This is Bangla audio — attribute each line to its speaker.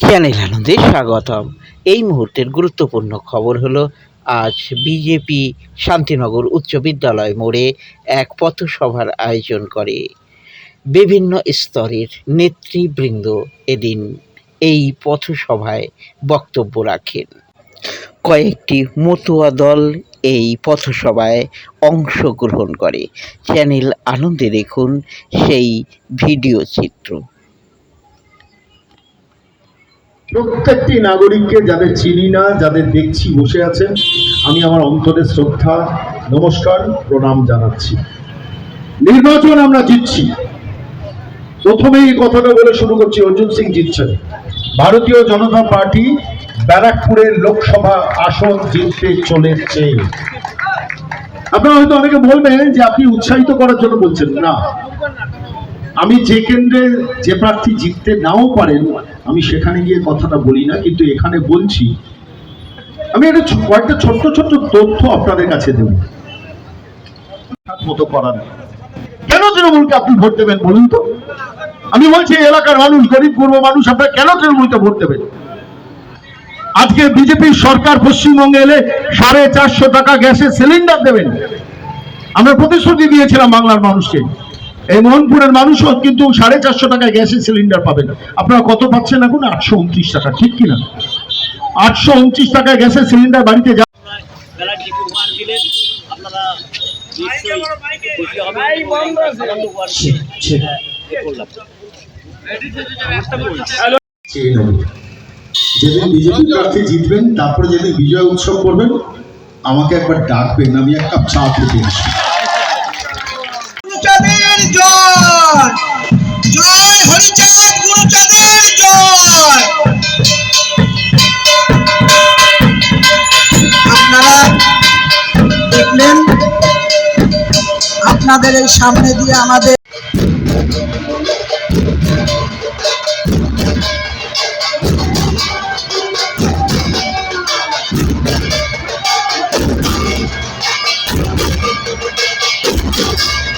Speaker 1: চ্যানেল আনন্দে স্বাগতম। এই মুহূর্তের গুরুত্বপূর্ণ খবর হলো, আজ বিজেপি শান্তিনগর উচ্চ বিদ্যালয় মোড়ে এক পথসভার আয়োজন করে। বিভিন্ন স্তরের নেতৃবৃন্দ এদিন এই পথসভায় বক্তব্য রাখেন। কয়েকটি মতুয়া দল এই পথসভায় অংশগ্রহণ করে। চ্যানেল আনন্দে দেখুন সেই ভিডিও চিত্র।
Speaker 2: প্রত্যেকটি নাগরিককে যাদের চিনি না, যাদের দেখছি বসে আছেন, আমি আমার অন্তরের শ্রদ্ধা, নমস্কার, প্রণাম জানাচ্ছি। নির্বাচন আমরা জিতছি। প্রথমেই এই কথাটা বলে শুরু করছি, অর্জুন সিং জিতছেন। ভারতীয় জনতা পার্টি ব্যারাকপুরের লোকসভা আসন জিততে চলেছে। আপনারা হয়তো অনেকে বলবেন যে আপনি উৎসাহিত করার জন্য বলছেন, না। আমি যে কেন্দ্রে যে প্রার্থী জিততে নাও পারেন, আমি সেখানে গিয়ে কথাটা বলি না, কিন্তু এখানে বলছি, আমি একটা কয়েকটা ছোট্ট ছোট্ট তথ্য আপনাদের কাছে দেব। মতো করার। কেন তৃণমূলকে আপনি ভোট দেবেন বলুন তো? আমি বলছি এলাকার মানুষ, গরিব, পূর্ব মানুষ, আপনারা কেন তৃণমূলকে ভোট দেবেন? আজকে বিজেপির সরকার পশ্চিমবঙ্গে এলে সাড়ে চারশো টাকা গ্যাসের সিলিন্ডার দেবেন। আমরা প্রতিশ্রুতি দিয়েছিলাম বাংলার মানুষকে। এই মোহনপুরের মানুষও কিন্তু সাড়ে চারশো টাকায় গ্যাসের সিলিন্ডার পাবেন। আপনারা কত পাচ্ছেন এখন? আটশো উনত্রিশ টাকা ঠিক কিনা? আটশো উনত্রিশ টাকায় গ্যাসের সিলিন্ডার বাড়িতে যা যেদিন বিজেপি প্রার্থী জিতবেন তারপরে যেদিন বিজয় উৎসব করবেন আমাকে একবার ডাকবেন আমি এক কাপ চা খেতে আসি।
Speaker 3: জয় আপনারা দেখলেন আপনাদের এই সামনে দিয়ে আমাদের you